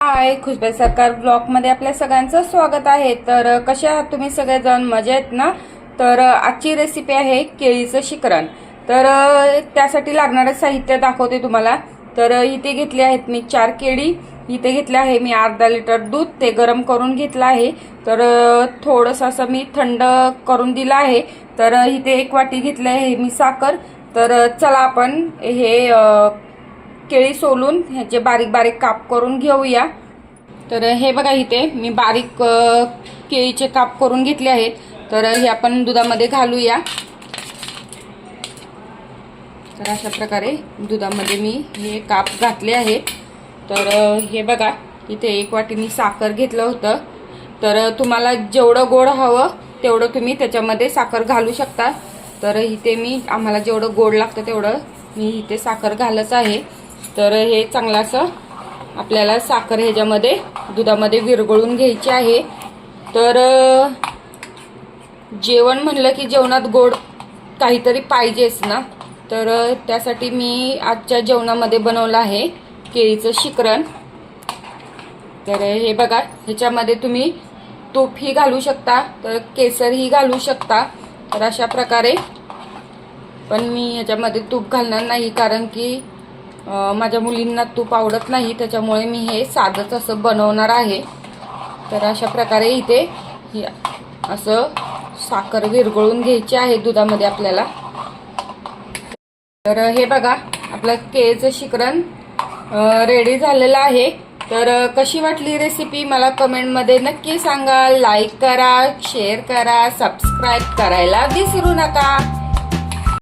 हाय खुशबाई सरकार ब्लॉगमध्ये आपल्या सगळ्यांचं स्वागत आहे. तर कसे आहात तुम्ही सगळेजण? मजेत ना? तर आजची रेसिपी आहे केळीचं शिकरण. तर त्यासाठी लागणारं साहित्य दाखवते तुम्हाला. तर इथे घेतली आहेत मी चार केळी. इथे घेतले आहे मी अर्धा लिटर दूध. ते गरम करून घेतलं आहे. तर थोडंसं असं मी थंड करून दिलं आहे. तर इथे एक वाटी घेतली आहे मी साखर. तर चला आपण हे केळी सोलून ह्याचे बारीक बारीक काप करून घेऊया. तर हे बघा इथे मी बारीक केळीचे काप करून घेतले आहेत. तर हे आपण दुधामध्ये घालूया. तर अशा प्रकारे दुधामध्ये मी हे काप घातले आहेत तर हे बघा इथे एक वाटी मी साखर घेतलं होतं. तर तुम्हाला जेवढं गोड हवं तेवढं तुम्ही त्याच्यामध्ये साखर घालू शकता. तर इथे मी आम्हाला जेवढं गोड लागतं तेवढं मी इथे साखर घालत आहे. तर हे चांगलं असं आपल्याला साखर ह्याच्यामध्ये दुधामध्ये विरघळून घ्यायची आहे. तर जेवण म्हणलं की जेवणात गोड काहीतरी पाहिजेच ना. तर त्यासाठी मी आजच्या जेवणामध्ये बनवलं आहे केळीचं शिकरण. तर हे बघा ह्याच्यामध्ये तुम्ही तूपही घालू शकता तर केसरही घालू शकता तर अशा प्रकारे. पण मी ह्याच्यामध्ये तूप घालणार नाही कारण की माझ्या मुलींना तूप आवडत नाही त्याच्यामुळे मी हे साधंच असं बनवणार आहे. तर अशा प्रकारे इथे ही असं साखर विरघळून घ्यायची आहे दुधामध्ये आपल्याला. तर हे बघा आपलं केळचं शिकरण रेडी झालेलं आहे. तर कशी वाटली रेसिपी मला कमेंटमध्ये नक्की सांगा. लाईक करा शेअर करा सबस्क्राईब करायला विसरू नका.